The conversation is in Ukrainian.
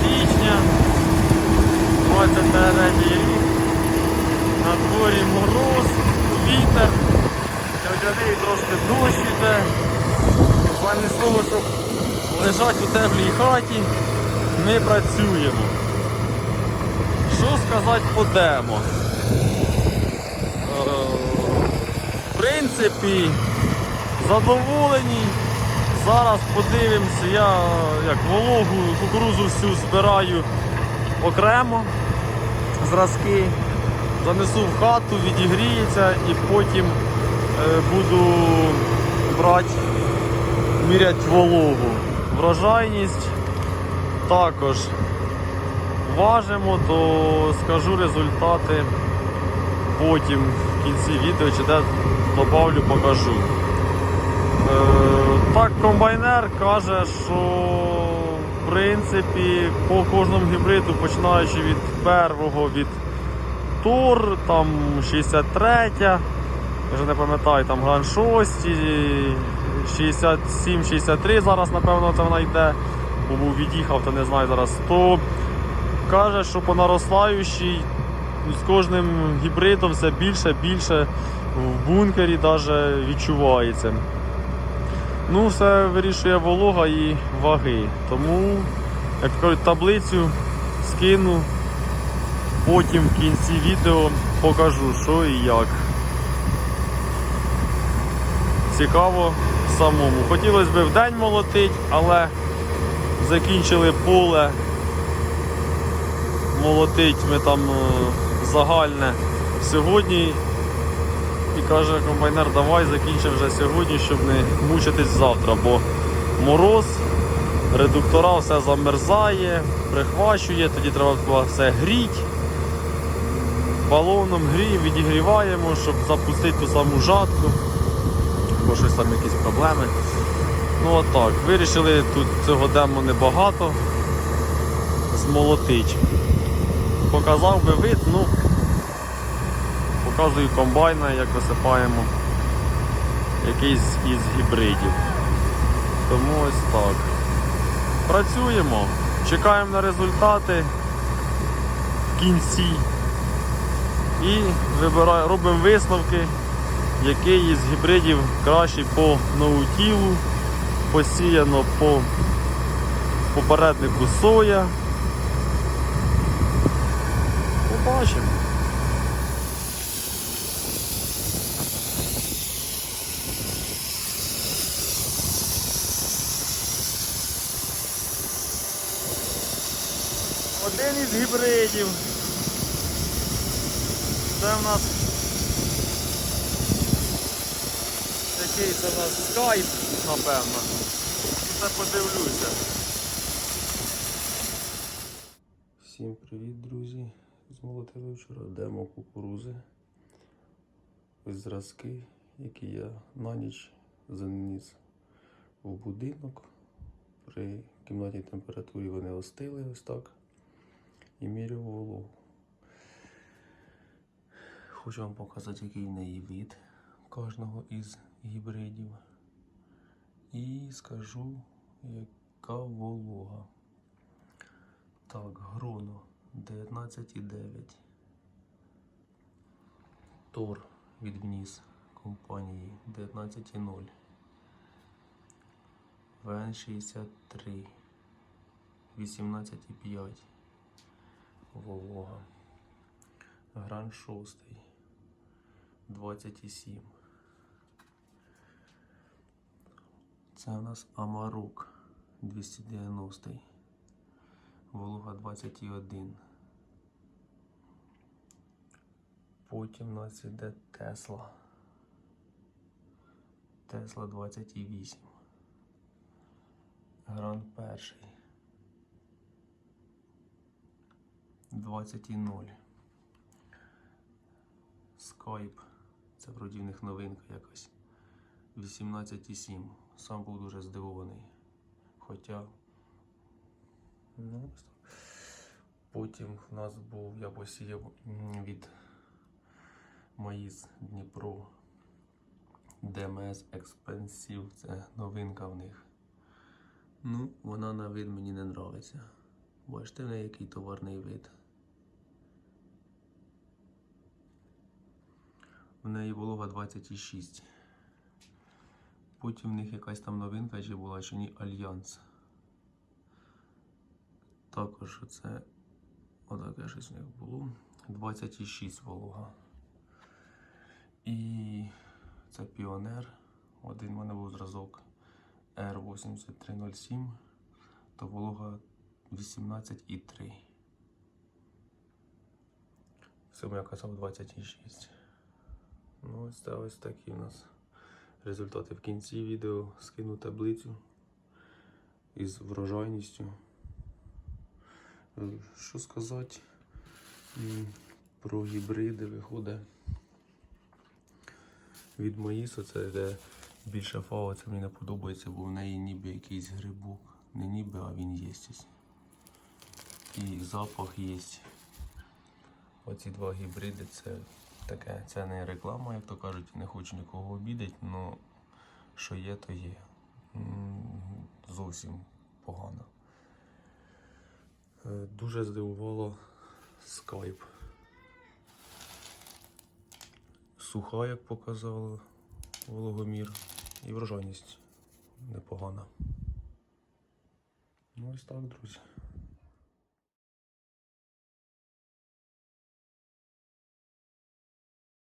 січня 23 рік. На дворі мороз, вітер, тягняний трошки дощ іде. Замість того, щоб лежати у теплій хаті, ми працюємо. Що сказати по демо? Е, В принципі, задоволені. Зараз подивимося, я як вологу кукурузу всю збираю окремо зразки, занесу в хату, відігріється і потім е, буду брати, міряти вологу. Врожайність також важимо, то скажу результати потім в кінці відео чи де добавлю, покажу. Комбайнер каже, що в принципі по кожному гібриду, починаючи від першого, від Тур, там 63, я вже не пам'ятаю, там Гран 6, 67, 63 зараз, напевно, це вона йде, бо був від'їхав, то не знаю зараз. То каже, що по наростаючій з кожним гібридом все більше більше в бункері навіть відчувається. Ну, все вирішує волога і ваги. Тому, як кажуть, таблицю скину, потім в кінці відео покажу, що і як. Цікаво самому. Хотілося б в день молотити, але закінчили поле. Молотить ми там е, загальне сьогодні і каже комбайнер, давай закінчимо вже сьогодні, щоб не мучитись завтра, бо мороз, редуктора все замерзає, прихвачує, тоді треба все гріть. Балоном гріємо, відігріваємо, щоб запустити ту саму жатку, бо щось там якісь проблеми. Ну отак, вирішили тут цього демо небагато змолотить. Показав би вид, ну Показую комбайна, як висипаємо якийсь із гібридів. Тому ось так. Працюємо, чекаємо на результати в кінці і вибираємо, робимо висновки, який із гібридів кращий по ноутілу, посіяно по попереднику соя. Побачимо. Один гібридів. Це в нас який це в нас скайп, напевно. Це подивлюся. Всім привіт, друзі! Змолотили вчора демо кукурузи. Ось зразки, які я на ніч заніс в будинок. При кімнатній температурі вони остили ось так. І міряв вологу. Хочу вам показати, який в неї вид кожного із гібридів. І скажу, яка волога. Так, Гроно 19,9. Тор від вніс компанії 19,0. ВН 63. 18,5. Волога. Гран 6. 27. Це у нас Амарук 290. Волога 21. Потім у нас іде Тесла. Тесла 28. Гран перший. 20,0. Скайп. Це в них новинка якась. 18,7. Сам був дуже здивований. Хоча Ну. Потім в нас був, я посіяв від Маїс Дніпро DMS Expensive, це новинка в них. Ну, вона на вид мені не нравиться. Бачите, в неї який товарний вид. В неї волога 26. Потім в них якась там новинка чи була, чи ні, Альянс. Також це отаке щось в них було. 26 волога. І це Піонер. Один в мене був зразок R8307, то волога 18,3. Всьому я казав 26. Ну, ось це ось такі у нас результати. В кінці відео скину таблицю із врожайністю. Що сказати про гібриди виходить від Маїсу, це де більше фау, це мені не подобається, бо в неї ніби якийсь грибок. Не ніби, а він є. І запах є. Оці два гібриди це таке, це не реклама, як то кажуть, не хочу нікого обідати, але що є, то є. Зовсім погано. Е, Дуже здивувало скайп. Суха, як показало вологомір, і врожайність непогана. Ну ось так, друзі.